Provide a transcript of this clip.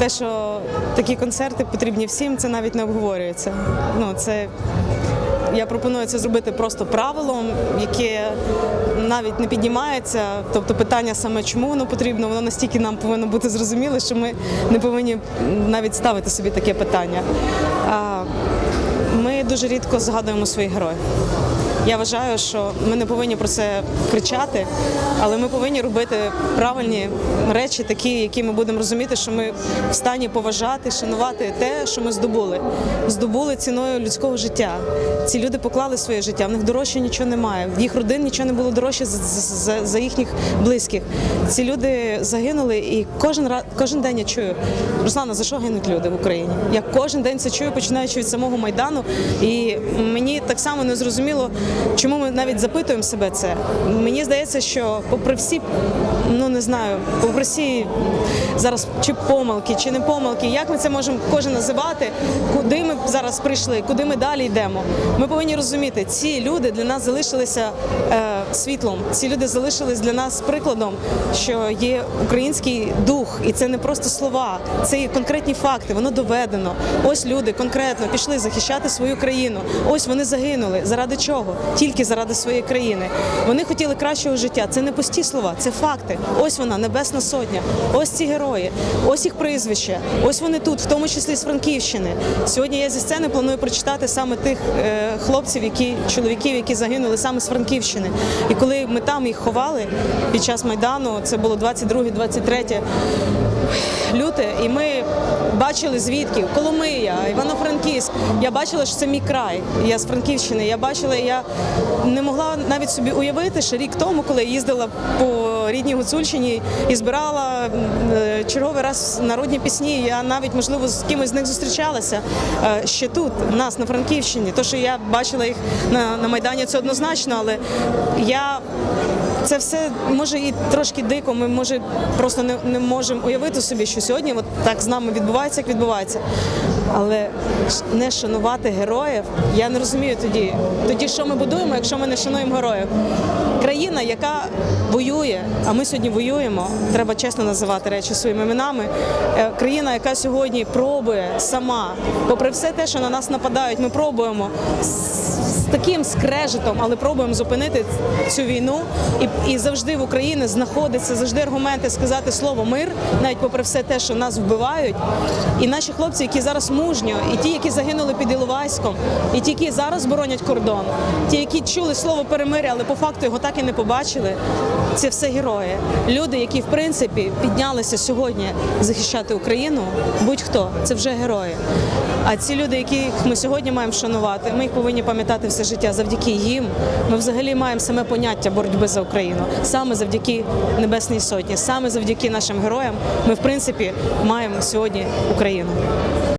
те, що такі концерти потрібні всім, це навіть не обговорюється. Ну, це я пропоную це зробити просто правилом, яке навіть не піднімається. Тобто питання саме чому воно потрібно, воно настільки нам повинно бути зрозуміле, що ми не повинні навіть ставити собі таке питання. Ми дуже рідко згадуємо своїх героїв. Я вважаю, що ми не повинні про це кричати, але ми повинні робити правильні речі, такі, які ми будемо розуміти, що ми в стані поважати, шанувати те, що ми здобули. Здобули ціною людського життя. Ці люди поклали своє життя, в них дорожче нічого немає. В їх родин нічого не було дорожче за, за, за їхніх близьких. Ці люди загинули, і кожен кожен день я чую. Руслана, за що гинуть люди в Україні? Я кожен день це чую, починаючи від самого майдану. І мені так само не зрозуміло, чому ми навіть запитуємо себе це. Мені здається, що попри всі, ну не знаю, попри всі зараз чи помилки, чи не помилки, як ми це можемо кожен називати, куди ми зараз прийшли, куди ми далі йдемо. Ми повинні розуміти, ці люди для нас залишилися е, світлом. Ці люди залишились для нас прикладом, що є український дух, і це не просто слова, це є конкретні факти. Воно доведено. Ось люди конкретно пішли захищати свою країну. Ось вони загинули. Заради чого? Тільки заради своєї країни. Вони хотіли кращого життя. Це не пусті слова, це факти. Ось вона, Небесна Сотня. Ось ці герої, ось їх прізвища. Ось вони тут, в тому числі з Франківщини. Сьогодні я зі сцени планую прочитати саме тих е, хлопців, які чоловіків, які загинули саме з Франківщини. І коли ми там їх ховали під час майдану, це було 22-23 люте, і ми бачили звідки Коломия, Івано-Франківськ. Я бачила, що це мій край. Я з Франківщини. Я бачила, я не могла навіть собі уявити, що рік тому, коли я їздила по рідній Гуцульщині і збирала е, черговий раз народні пісні. Я навіть можливо з кимось з них зустрічалася е, ще тут, у нас на Франківщині. То, що я бачила їх на, на майдані, це однозначно, але я це все може і трошки дико. Ми може просто не, не можемо уявити собі, що сьогодні от так з нами відбувається, як відбувається. Але не шанувати героїв, я не розумію тоді. Тоді що ми будуємо, якщо ми не шануємо героїв? Країна, яка воює, а ми сьогодні воюємо, треба чесно називати речі своїми іменами. Е, Країна, яка сьогодні пробує сама, попри все те, що на нас нападають, ми пробуємо таким скрежетом, але пробуємо зупинити цю війну. І, і завжди в Україні знаходиться завжди аргументи сказати слово мир, навіть попри все те, що нас вбивають. І наші хлопці, які зараз мужньо, і ті, які загинули під Іловайськом, і ті, які зараз боронять кордон, ті, які чули слово перемиря, але по факту його так і не побачили. Це все герої. Люди, які в принципі піднялися сьогодні захищати Україну, будь-хто це вже герої. А ці люди, яких ми сьогодні маємо вшанувати, ми їх повинні пам'ятати все життя. Завдяки їм ми взагалі маємо саме поняття боротьби за Україну. Саме завдяки Небесній Сотні, саме завдяки нашим героям, ми в принципі маємо сьогодні Україну.